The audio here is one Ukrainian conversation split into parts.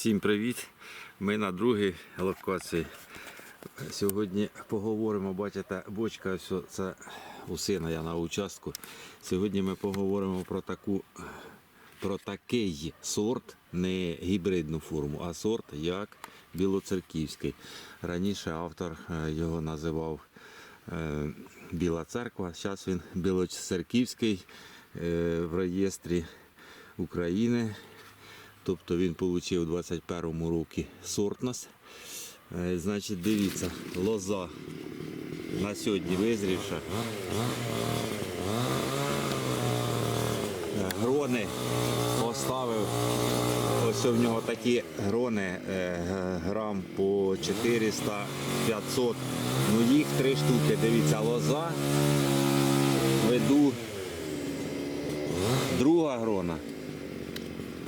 Всім привіт! Ми на другій локації. Сьогодні поговоримо, бачите, бочка, ось це у сина я на участку. Сьогодні ми поговоримо про таку про такий сорт, не гібридну форму, а сорт як білоцерківський. Раніше автор е, його називав е, Біла церква, зараз він білоцерківський е, в реєстрі України. Тобто він отримав у 21 році сортність. Е, Значить, дивіться, лоза на сьогодні визрівша. Е, Грони поставив. Ось у нього такі грони е, грам по 400 500 Ну їх три штуки. Дивіться, лоза. Веду. Друга грона.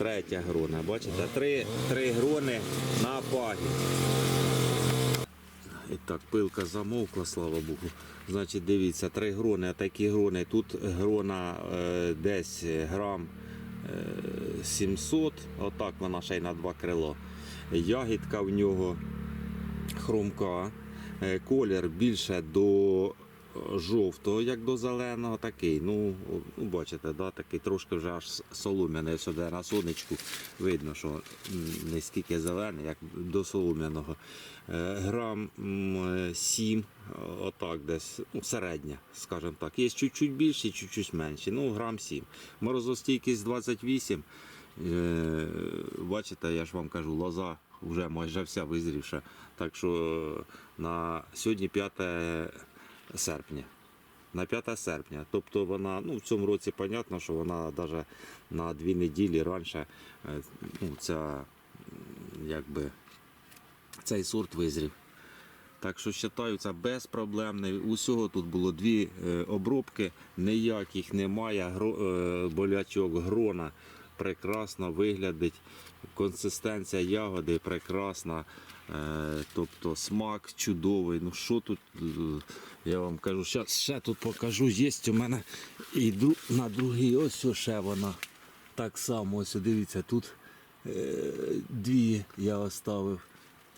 Третя грона. Бачите? Три, три грони на пагі. І так, пилка замовкла, слава Богу. Значить, дивіться, три грони, а такі грони. Тут грона е, десь грам е, 700, отак вона ще й на два крила. Ягідка в нього хрумка, е, колір більше до жовтого, як до зеленого, такий. Ну, ну бачите, да, такий трошки вже аж солом'яний сюди на сонечку. Видно, що не стільки зелений, як до солом'яного. Е, Грам 7, отак десь, ну, середня, скажімо так. Є чуть-чуть більші, чуть-чуть менші. Ну, грам 7. Морозостійкість 28. Е, Бачите, я ж вам кажу, лоза вже майже вся визрівша. Так що на сьогодні 5 серпня. На 5 серпня. Тобто вона, ну в цьому році понятно, що вона навіть на дві неділі раніше е, ну, ця, якби, цей сорт визрів. Так що вважаю, це безпроблемний. Усього тут було дві е, обробки, ніяких немає гро, е, болячок, грона прекрасно виглядить. Консистенція ягоди прекрасна. Е, тобто смак чудовий. Ну що тут, е, я вам кажу, зараз ще тут покажу. Є у мене і на другий ось ще вона. Так само, ось дивіться, тут е, дві я оставив.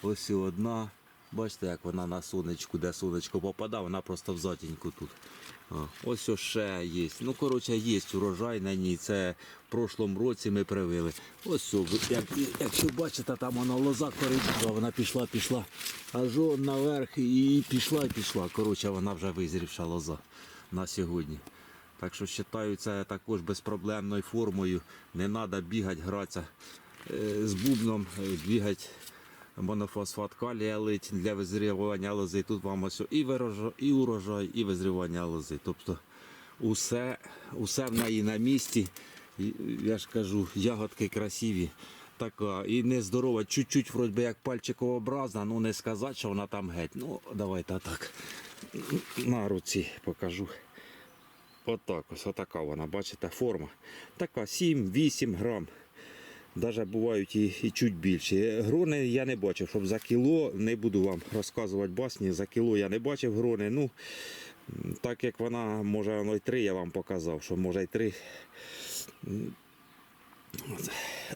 Ось одна. Бачите, як вона на сонечку, де сонечко попадає, вона просто в затіньку тут. Ось ще є. Ну, коротше, є урожай на ній. Це в прошлому році ми привили. Ось, як, якщо бачите, там вона лоза коричнева, вона пішла, пішла. Аж наверх і пішла, і пішла. Коротше, вона вже визрівша лоза на сьогодні. Так що вважаю, це також безпроблемною формою. Не треба бігати, гратися е, з бубном, е, бігати монофосфат калія лить для визрівання лози. Тут вам ось і вирожа, і урожай, і визрівання лози. Тобто усе, усе в неї на місці. Я ж кажу, ягодки красиві. Така і нездорова, чуть-чуть вроді як пальчикообразна, ну не сказати, що вона там геть. Ну, давайте так. На руці покажу. Отак ось, отака вона, бачите, форма. Така 7-8 грам. Навіть бувають і, і чуть більше. Грони я не бачив, щоб за кіло, не буду вам розказувати басні, за кіло я не бачив грони. Ну, так як вона, може воно й три, я вам показав, що може й три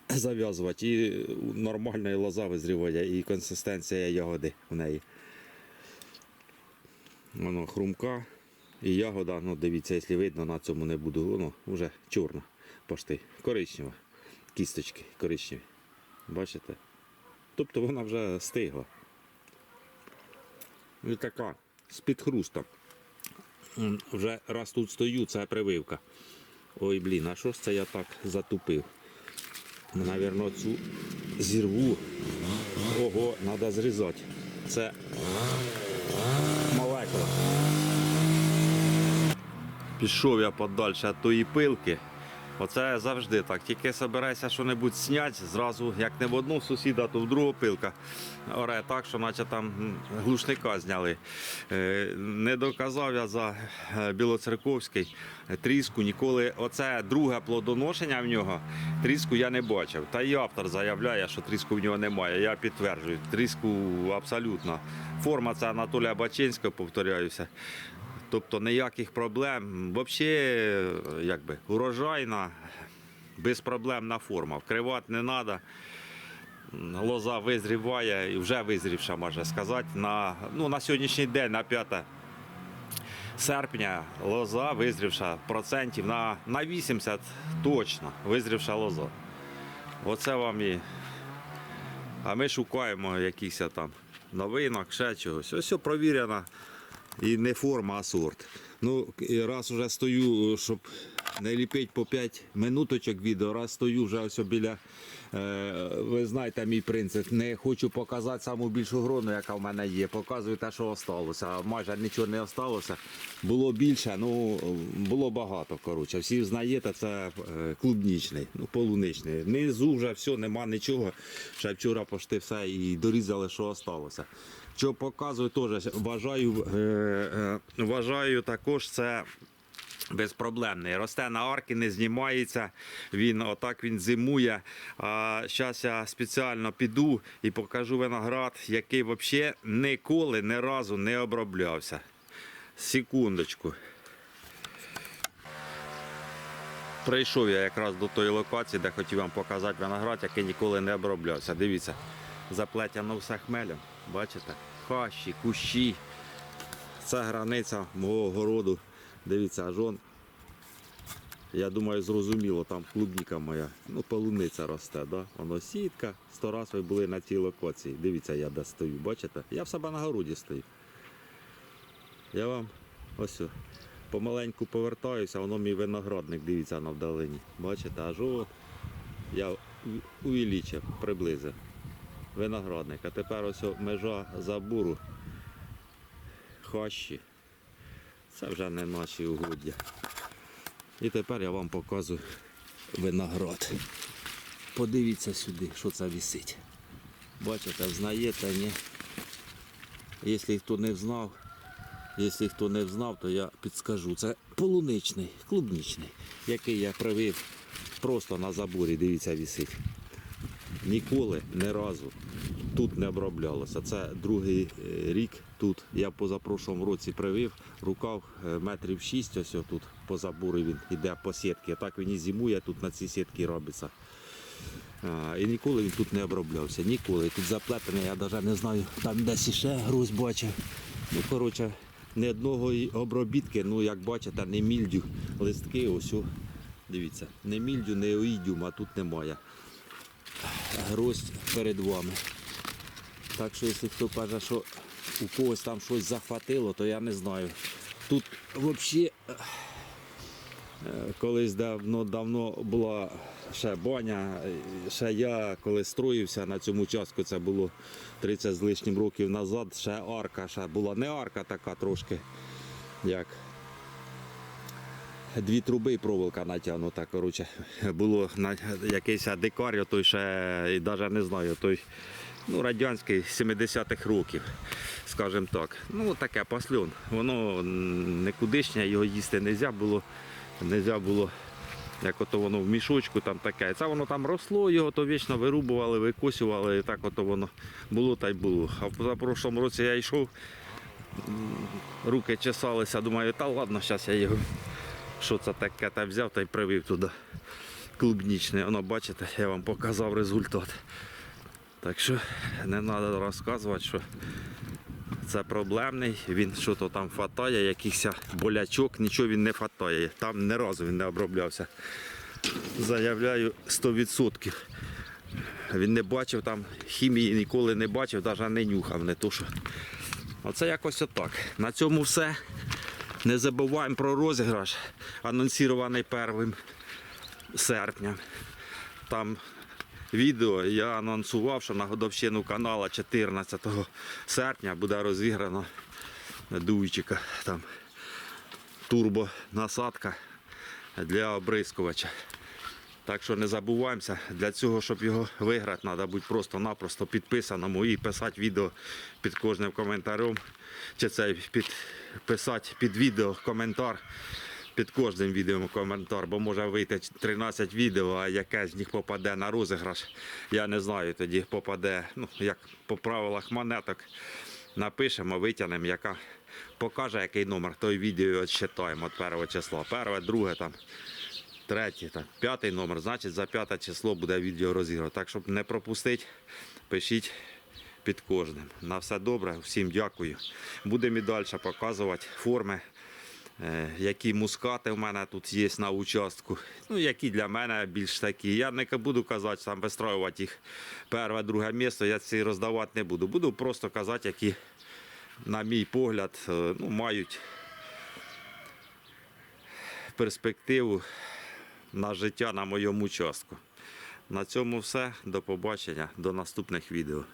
зав'язувати. І нормальна лоза визріває, і консистенція ягоди в неї. Воно хрумка. І ягода, ну дивіться, якщо видно, на цьому не буду, воно вже чорна, пошти, коричнева кісточки коричневі. Бачите? Тобто вона вже стигла. І така з. М, Вже раз тут стою, це прививка. Ой, блін, а що ж це я так затупив? Навірно, цю зірву. Ого, треба зрізати. Це молекула. Пішов я подальше від тої пилки. Оце завжди так. Тільки собирайся що-небудь зняти, зразу, як не в одну сусіда, то в другу пилка. Оре так, що наче там глушника зняли. Е, Не доказав я за е, Білоцерковський тріску ніколи. Оце друге плодоношення в нього. Тріску я не бачив. Та і автор заявляє, що тріску в нього немає. Я підтверджую, тріску абсолютно. Форма це Анатолія Бачинського, повторяюся. Тобто ніяких проблем. Взагалі, якби урожайна, безпроблемна форма. Вкривати не треба. лоза визріває і вже визрівша, можна сказати. На, ну, на сьогоднішній день, на 5 серпня, лоза визрівша процентів на, на 80 точно визрівша лоза. Оце вам і. А ми шукаємо якихось там новинок, ще чогось. Ось все провірено. І не форма, а сорт. Ну, раз вже стою, щоб не ліпить по 5 минуточок відео, раз стою вже ось біля. Е, ви знаєте мій принцип. Не хочу показати саму більшу грону, яка в мене є. Показую те, що осталося. Майже нічого не осталося. Було більше, ну було багато. Коротше. Всі знаєте, це е, клубнічний, ну, полуничний. Внизу вже все, нема нічого. Ще вчора почти все і дорізали, що осталося. Що показую, теж вважаю, е, е, вважаю також це. Безпроблемний. Росте на арки, не знімається. Він отак він зимує. А зараз я спеціально піду і покажу виноград, який взагалі ніколи ні разу не оброблявся. Секундочку. Прийшов я якраз до тої локації, де хотів вам показати виноград, який ніколи не оброблявся. Дивіться, заплетено все хмелем. Бачите? Хащі, кущі. Це границя мого городу. Дивіться, аж он. Я думаю, зрозуміло, там клубніка моя. Ну, полуниця росте, да? Воно сітка. Сто раз ви були на цій локації. Дивіться, я де стою, бачите? Я в себе на городі стою. Я вам ось помаленьку повертаюся, воно мій виноградник, дивіться на вдалині. Бачите, аж от я увеличив, приблизив виноградник. А тепер ось межа забору. Хащі. Це вже не наші угоддя. І тепер я вам показую виноград. Подивіться сюди, що це висить. Бачите, взнаєте, ні? Якщо хто не знав, якщо хто не знав, то я підскажу. Це полуничний, клубничний, який я привив просто на заборі, дивіться, висить. Ніколи, ні разу тут не оброблялося. Це другий е, рік тут. Я позапрошлому році привив, рукав е, метрів 6, ось тут по він йде по сітки. Так він і зимує, тут на цій сітці робиться. І ніколи він тут не оброблявся. Ніколи. Тут заплетений, я навіть не знаю, там десь іще груз бачив. Ну, коротше, ні одного обробітки, ну як бачите, не мільдю. Листки, ось. Дивіться, не мільдю, не оїдюм, а тут немає. Гроздь перед вами. Так що, якщо хто каже, що у когось там щось захватило, то я не знаю. Тут взагалі колись давно, давно була ще баня. е, Ще я коли строївся на цьому участку, це було 30 з лишнім років назад, ще арка, ще була не арка така трошки, як дві труби і проволока натягнута. Коротше, було якийсь дикар, той ще і навіть не знаю, той ну, радянський 70-х років, скажімо так. Ну, таке пасльон. Воно никудишнє, його їсти не можна було. Нельзя було, як ото воно в мішочку там таке. Це воно там росло, його то вічно вирубували, викосювали, і так ото воно було та й було. А в позапрошлому році я йшов, руки чесалися, думаю, та ладно, зараз я його що це таке, та взяв та й привів туди. Клубнічне. Воно, бачите, я вам показав результат. Так що не треба розказувати, що це проблемний, він що то там фатає, якихось болячок, нічого він не фатає. Там ні разу він не оброблявся. Заявляю 100%. Він не бачив там хімії, ніколи не бачив, навіть не нюхав, не то що. Оце якось отак. На цьому все. Не забуваємо про розіграш, анонсірований 1 серпня. Там відео я анонсував, що на годовщину канала 14 серпня буде розіграно дуйчика. Там турбонасадка для обрискувача. Так що не забуваємося, для цього, щоб його виграти, треба бути просто-напросто підписаному і писати відео під кожним коментарем. Чи це під, писати під відео коментар, під кожним відео коментар, бо може вийти 13 відео, а яке з них попаде на розіграш, я не знаю. Тоді попаде, ну, як по правилах монеток, напишемо, витягнемо, яка покаже, який номер, той відео відчитаємо від першого числа. Перше, друге там третій, так, п'ятий номер, значить за п'яте число буде відео розіграно. Так, щоб не пропустити, пишіть під кожним. На все добре, всім дякую. Будемо і далі показувати форми, е, які мускати в мене тут є на участку. Ну, які для мене більш такі. Я не буду казати, там вистраювати їх перше, друге місце, я ці роздавати не буду. Буду просто казати, які, на мій погляд, е, ну, мають перспективу на життя на моєму участку. На цьому все. До побачення, до наступних відео.